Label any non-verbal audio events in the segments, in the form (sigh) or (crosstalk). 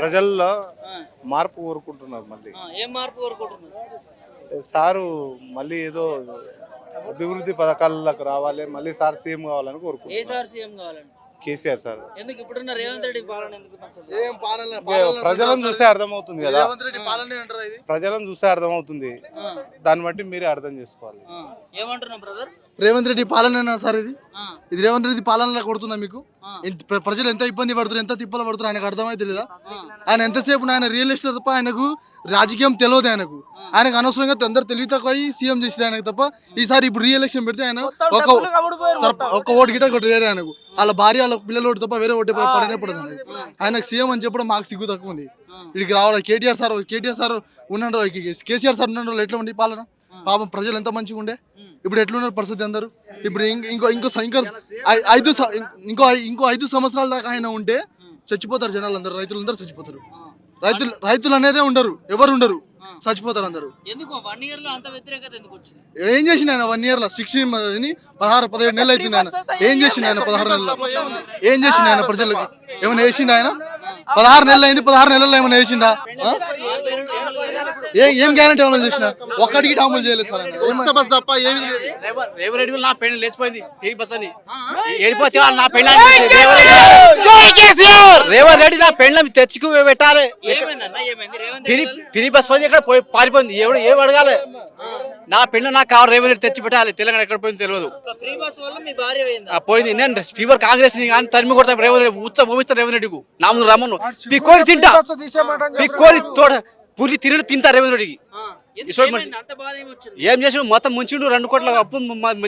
ప్రజల్లో మార్పు కోరుకుంటున్నారు మళ్ళీ. ఆ, ఏం మార్పు కోరుకుంటున్నారు? సారు మళ్ళీ ఏదో అభివృద్ధి పథకాలకు రావాలి మళ్ళీ సార్ సీఎం కావాలని ఏ కోరుకుంటున్నారు సార్ సీఎం కావాలండి? కేసీఆర్ సార్. ఎందుకు ఇప్పుడున్న రేవంత్ రెడ్డి పాలన ఎందుకు నచ్చదు? ఏం పాలన ఇక ప్రజలను చూస్తే అర్థమవుతుంది కదా. రేవంత్ రెడ్డి పాలన అంటారా ఇది? ప్రజలను చూస్తే అర్థమవుతుంది. దాన్ని బట్టి మీరే అర్థం చేసుకోవాలి. ఆ, ఏమంటున్నావు బ్రదర్ రేవంత్ రెడ్డి పాలన సార్ ఇది? ఇది రేవంత్ రెడ్డి పాలనలో కొడుతున్నా మీకు? ప్రజలు ఎంత ఇబ్బంది పడుతున్నారు ఎంత తిప్పలు పడుతున్నారు ఆయనకు అర్థమైతే లేదా? ఆయన ఎంతసేపు ఆయన రియల్ ఎస్టేట్ తప్ప ఆయనకు రాజకీయం తెలియదు ఆయనకు. ఆయనకు అనవసరంగా అందరు తెలివి తక్కువ సీఎం చేసిన ఆయనకు తప్ప ఈసారి ఇప్పుడు రీ ఎలక్షన్ పెడితే ఆయన ఒక ఒక ఓటు గిట్ట ఒకటి వేరే ఆయనకు. వాళ్ళ భార్య వాళ్ళ పిల్లల ఓటు తప్ప వేరే ఓటు పడనే పడదు ఆయనకు. ఆయనకు సీఎం అని చెప్పడం మాకు సిగ్గు తక్కువ ఉంది. ఇక్కడికి రావాలి? కేటీఆర్ సార్ కేటీఆర్ సార్ ఉన్నాడు కేసీఆర్ సార్ ఉన్నాడు ఎట్లా ఉండి పాలన? పాపం ప్రజలు ఎంత మంచిగా ఉండే ఇప్పుడు ఎట్లున్నారు పరిస్థితి అందరూ? ఇప్పుడు ఇంకో ఇంకో ఇంకా ఐదు ఇంకో ఇంకో ఐదు సంవత్సరాల దాకా ఆయన ఉంటే చచ్చిపోతారు జనాలు అందరూ రైతులందరూ చచ్చిపోతారు. రైతులు రైతులు అనేదే ఉండరు ఎవరు ఉండరు చచ్చిపోతారు అందరూ. ఏం చేసిండు ఆయన వన్ ఇయర్లో? సిక్స్టీన్ పదహారు పదిహేడు నెలలు అవుతుంది ఆయన. ఏం చేసిండు ఆయన పదహారు నెలలు? ఏం చేసిండు ఆయన ప్రజలకు? ఏమైనా వేసిండు ఆయన? పదహారు నెలలు అయింది పదహారు నెలల్లో ఏమైనా వేసిండా? ఏ ఏం గ్యారంటీ అమలు చేసిన? ఒక్కడికి అమలు చేయలేదు సార్. ఉచిత బస్ తప్ప ఏమీ లేదు. రేవంత్ రెడ్డి నా పెళ్ళి లేచిపోయింది. టీ బస్ అని. ఏడిపోతే వాళ్ళు నా పెళ్ళ రేవంత్ రెడ్డి నా పెళ్ళ తెచ్చుకు పెట్టాలి. పిరి బస్ పోయింది ఎక్కడ పోయి పారిపోయింది? ఎవడు ఏం అడగాలి? నా పెళ్ళ నాకు కావాలి రేవంత్ రెడ్డి తెచ్చి పెట్టాలి. తెలంగాణ ఎక్కడ పోయింది తెలియదు. ఫ్రీ బస్ వల్ల మీ భార్య పోయిందా? నేను ఫీవర్ కాంగ్రెస్ని కానీ తరిమి కొడతా రేవంత్ రెడ్డి ఉచ్చ భూమిస్తా రేవంత్ రెడ్డికు నా ముందు రమ్మను. పిక్కోని తింటా. పిక్కోని తోడ పులి తిరిగి తింటా రేవంత్ రెడ్డికి ఏం చేసిండు? మొత్తం ముంచిండు రెండు కోట్ల అప్పు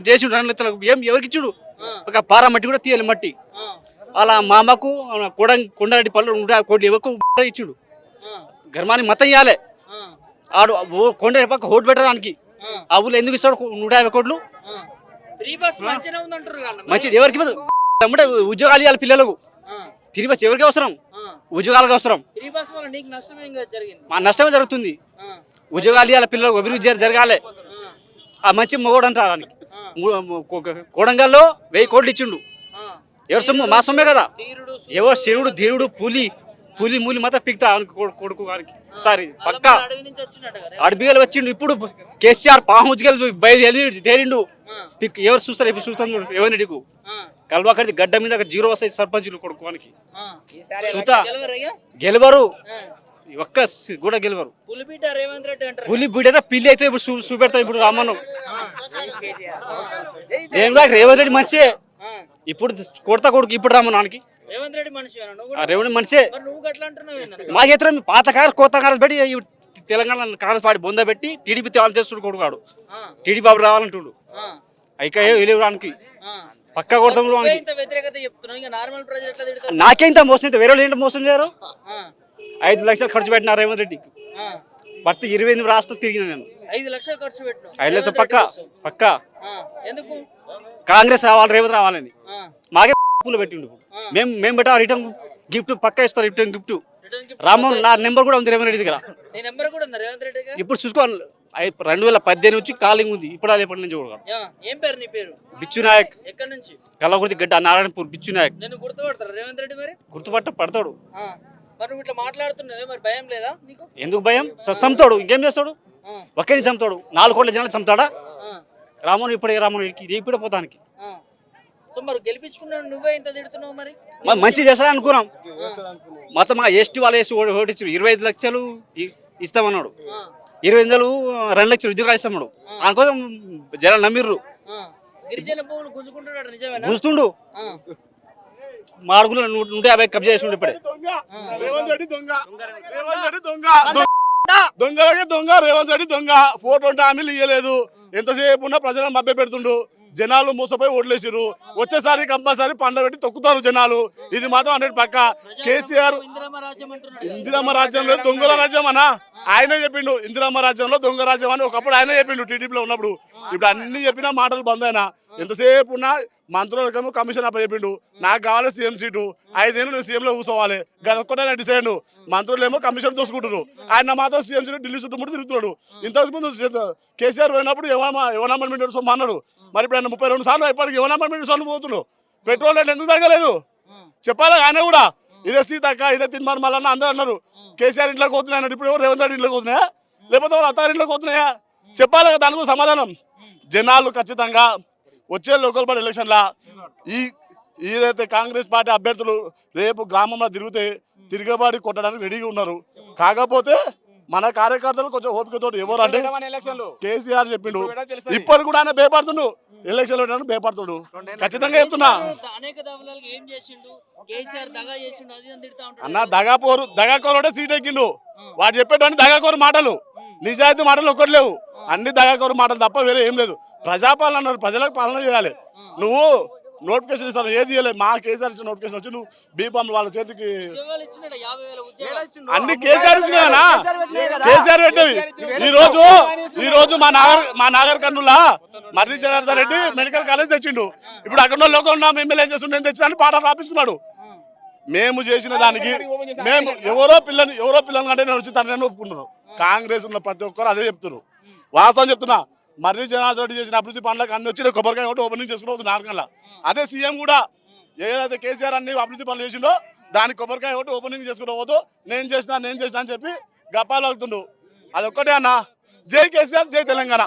చేసిండు రెండు లక్షల ఏం ఎవరికి ఇచ్చుడు? ఒక పార మట్టి కూడా తీయాలి మట్టి. అలా మా అమ్మకు కొడ కొండారెడ్డి పళ్ళు కోట్లు ఎవరికి ఇచ్చిండు. ఆ, గర్మానికి మొత్తం ఇవ్వాలి ఆడు కొండ పక్క హోట్ పెట్టడానికి ఆ, ఊళ్ళో ఎందుకు ఇస్తాడు? నూట యాభై కోట్లు. ఆ. ఫ్రీ బస్ మంచిగా ఉందంటారు కదా మరి. మంచి ఎవరికి ఉద్యోగాలు ఇవ్వాలి పిల్లలకు. తిరిగి వచ్చి ఎవరికి అవసరం. ఉద్యోగాలకు అవసరం. మా నష్టమే జరుగుతుంది. ఉద్యోగాలు ఇవ్వాలి పిల్లలకు అభివృద్ధి జర- జరగాలి. ఆ, మంచి మొగోడు అంటారు దానికి కోడంగల్లో వెయ్యి కోట్లు ఇచ్చిండు. ఎవరు సొమ్ము? మా సొమ్మే కదా. ఎవరు శివుడు ధీరుడు పులి పులి మూలి మాత్రం పిక్తా కొడుకు గారికి. సారీ పక్క. అలా అడవి నుంచి వచ్చినట్టు కదా అడబిగలు వచ్చిండు. ఇప్పుడు కేసీఆర్ పాముజ్గలు బయలు తేరిండు పిక్ ఎవరు చూస్తారు? ఇప్పుడు చూస్తాం చూడు ఎవరిని నీకు కల్వాకడిది గడ్డ మీద జీరో వస్తాయి సర్పంచులు కొడుకోనికి. చూతా గెలవరు. ఒక్క కూడా గెలవరు. పులి బిడ్డ పిల్లి అయితే ఇప్పుడు చూపెడతాం ఇప్పుడు రామను నేను కూడా రేవంత్ రెడ్డి మనిషే. ఆ, ఇప్పుడు కొడతా కొడుకు ఇప్పుడు రామనానికి రేవంత్ రెడ్డి మనిషి రేవంత్ మనిషే. మరి నువ్వు గట్లా అంటున్నావు ఏందన్న? మా చేతిలో పాత కాంగ్రెస్ కొత్త కాంగ్రెస్ పెట్టి ఈ తెలంగాణ కాంగ్రెస్ పార్టీ బొంద పెట్టి టీడీపీ తేవాలి చేస్తుడు కొడుకాడు టీడీపీ బాబు రావాలంటుడు. ఆ, ఇక వెళ్ళి రానికి. ఆ. పక్క కొడతాం నాకేంత మోసం అయితే వేరే వాళ్ళు ఏంటి మోసం చేయరు? ఐదు లక్షలు ఖర్చు పెట్టిన రేవంత్ రెడ్డికి. భర్త ఇరవై ఎనిమిది రాష్ట్రం తిరిగిన నేను. ఐదు లక్షలు ఖర్చు పెట్టినావు ఐదు లక్షలు రేవంత్ పక్క. పక్క. ఎందుకు? కాంగ్రెస్ రావాలి రేవంత్ రావాలని. మాకే (laughs) పూలు పెట్టిండు మేము మేము పెట్టా రిటర్న్? గిఫ్ట్ పక్క ఇస్తారు రిటర్న్ గిఫ్ట్. రామన్ నా నెంబర్ కూడా ఉంది రేవంత్ రెడ్డి దగ్గర. నీ నెంబర్ కూడా ఉందా రేవంత్ రెడ్డి గారు ఇప్పుడు చూసుకో రెండు వేల పద్దెనిమిది నుంచి కాలింగ్ ఉంది. ఇప్పుడు అది ఎప్పటి నుంచి కూడా. యా, ఏం పేరు నీ పేరు? బిచ్చు నాయక్. ఎక్కడి నుంచి? కల్లకుర్తి గడ్డ నారాయణపూర్ బిచ్చు నాయక్. నేను గుర్తుపడతారు రేవంత్ రెడ్డి మరి? గుర్తుపట్ట పడతాడు. ఆ, మరి నువ్వు ఇట్లా మాట్లాడుతున్నావే మరి భయం లేదా? నీకు? ఎందుకు భయం? స- చంపుతాడు. ఇంకేం చేస్తాడు? ఆ, ఒక్కరిని చంపుతాడు. నాలుగు కోట్ల జనాలు చంపుతాడా? ఆ, రాముని ఇప్పుడే రాముని ఇప్పుడే పోతానికి. సో మరి గెలిపించుకున్నావు నువ్వే ఇంత తిడుతున్నావు మరి? మరి మంచి చేస్తా అనుకున్నాం మొత్తం మా ఎస్టీ వాళ్ళు వేసి ఓ- ఓటిచ్చారు. ఇరవై ఐదు లక్షలు ఇస్తామన్నాడు. ఇరవై వందలు రెండు లక్షలు ఉద్యోగాలు ఇస్తామన్నాడు. అనుకోసం జనాలు నమ్మిర్రు. గిరిజన భూములు గుంజుకుంటున్నాడు నిజమేనా? చూస్తుండు ఆ, మా అడుగులు నూట యాభై కబ్జా చేస్తుండే ఇప్పుడే. దొంగ. దొంగలకే దొంగ రేవంత్ రెడ్డి దొంగ. ఫోటో ఉంటే హామీలు ఇయ్యలేదు. ఎంతసేపు ఉన్నా ప్రజలను మభ్య పెడుతుండు జనాలు మూసపోయి ఓట్లేసిరు వచ్చేసారి కంపల్సరీ పండగ పెట్టి తొక్కుతారు జనాలు. ఇది మాత్రం హండ్రెడ్ పక్క. కేసీఆర్ ఇందిరామ ఇందిరమ్మ రాజ్యంలో దొంగల రాజ్యం అనా ఆయనే చెప్పిండు ఇందిరమ్మ రాజ్యంలో దొంగ రాజ్యం అని ఒకప్పుడు ఆయనే చెప్పిండు టీడీపీలో ఉన్నప్పుడు. ఇప్పుడు అన్ని చెప్పినా మాటలు బంద్ అయినా. ఎంతసేపు ఉన్నా మంత్రులకేమో కమిషన్ అప్ప చెప్పిండు. నాకు కావాలి సీఎం సీటు. ఐదేళ్ళు నేను సీఎంలో కూర్చోవాలి. గదొక్కటే నేను డిసైడ్ మంత్రులు ఏమో కమిషన్ దోసుకుంటారు ఆయన మాత్రం సీఎం సీటు ఢిల్లీ చుట్టుముట్టు తిరుగుతున్నాడు. ఇంతకు ముందు కేసీఆర్ పోయినప్పుడు ఎవరమ్మా ఎవరమ్మా సొమ్ము అన్నాడు. మరి ఇప్పుడు ఆయన ముప్పై రెండు సార్లు ఇప్పటికి ఎవరమ్మా సొమ్ము పోతున్నాడు పెట్రోల్ రేట్ ఎందుకు తగ్గలేదు? చెప్పాలి ఆయన కూడా? ఇదే సీతక్క ఇదే తిన్మార్ మళ్ళీ అందరూ అన్నారు. కేసీఆర్ ఇంట్లోకి పోతున్నాయి ఇప్పుడు ఎవరు రేవంత్ రెడ్డి ఇంట్లోకి పోతున్నాయా? లేకపోతే ఎవరు అత్తారి ఇంట్లోకి పోతున్నాయా చెప్పాలి కదా దానికి సమాధానం. జనాలు ఖచ్చితంగా వచ్చే లోకల్ బాడీ ఎలక్షన్లా? ఈ ఏదైతే కాంగ్రెస్ పార్టీ అభ్యర్థులు రేపు గ్రామంలో తిరిగితే తిరగబాడి కొట్టడానికి రెడీగా ఉన్నారు. కాకపోతే మన కార్యకర్తలు కొంచెం ఓపికతో ఎవరు అంటే కేసీఆర్ చెప్పిండు. ఇప్పుడు కూడా ఆయన భయపడుతుండు. ఎలక్షన్ పెట్టడానికి భయపడుతుండు. ఖచ్చితంగా చెప్తున్నా. అనేక దఫలాలకు ఏం చేసిండు? కేసీఆర్ దగా చేసిండు అది అని తిడతా ఉంటాడు. అన్న దగాపోరు దగాకోరుడే సీట్ ఎక్కిండు. వాడు చెప్పేటువంటి దగాకోరు మాటలు. నిజాయితీ మాటలు ఒక్కటి లేవు. అన్ని దగాకోరు మాటలు తప్ప వేరే ఏం లేదు. ప్రజాపాలన అన్నారు ప్రజలకు పాలన చేయాలి. నువ్వు నోటిఫికేషన్ ఇస్తాను ఏది ఇవ్వలేదు మా కేసీఆర్ ఇచ్చిన నోటిఫికేషన్ వచ్చి నువ్వు బీపాం వాళ్ళ చేతికి అన్ని కేసీఆర్ ఇచ్చినా కేసీఆర్ పెట్టేవి ఈ రోజు ఈ రోజు మా నాగర్ మా నాగర్ కర్నూలా మర్రి జనార్దన్ రెడ్డి మెడికల్ కాలేజ్ తెచ్చిండు. ఇప్పుడు అక్కడ ఉన్న లోకల్ ఉన్న ఎమ్మెల్యే ఏం చేస్తుండే? తెచ్చిన పాట రాపించుకున్నాడు. మేము చేసిన దానికి మేము ఎవరో పిల్లని ఎవరో పిల్లలు అంటే నేను వచ్చి తనని ఒప్పుకుంటున్నాను. కాంగ్రెస్ ఉన్న ప్రతి ఒక్కరు అదే చెప్తున్నారు. వాస్తవం చెప్తున్నా మర్రి జనార్దన్ రెడ్డి చేసిన అభివృద్ధి పనులకు అన్ని వచ్చి కొబ్బరికాయ ఒకటి ఓపెనింగ్ చేసుకోవద్దు నార్గల్లా అదే సీఎం కూడా ఏదైతే కేసీఆర్ అన్ని అభివృద్ధి పనులు చేసిండో దానికి కొబ్బరికాయ ఒకటి ఓపెనింగ్ చేసుకుంటూ నేను చేసిన నేను చేసిన అని చెప్పి గప్పాలు అవుతుండు అదొక్కటే అన్న. జై కేసీఆర్ జై తెలంగాణ.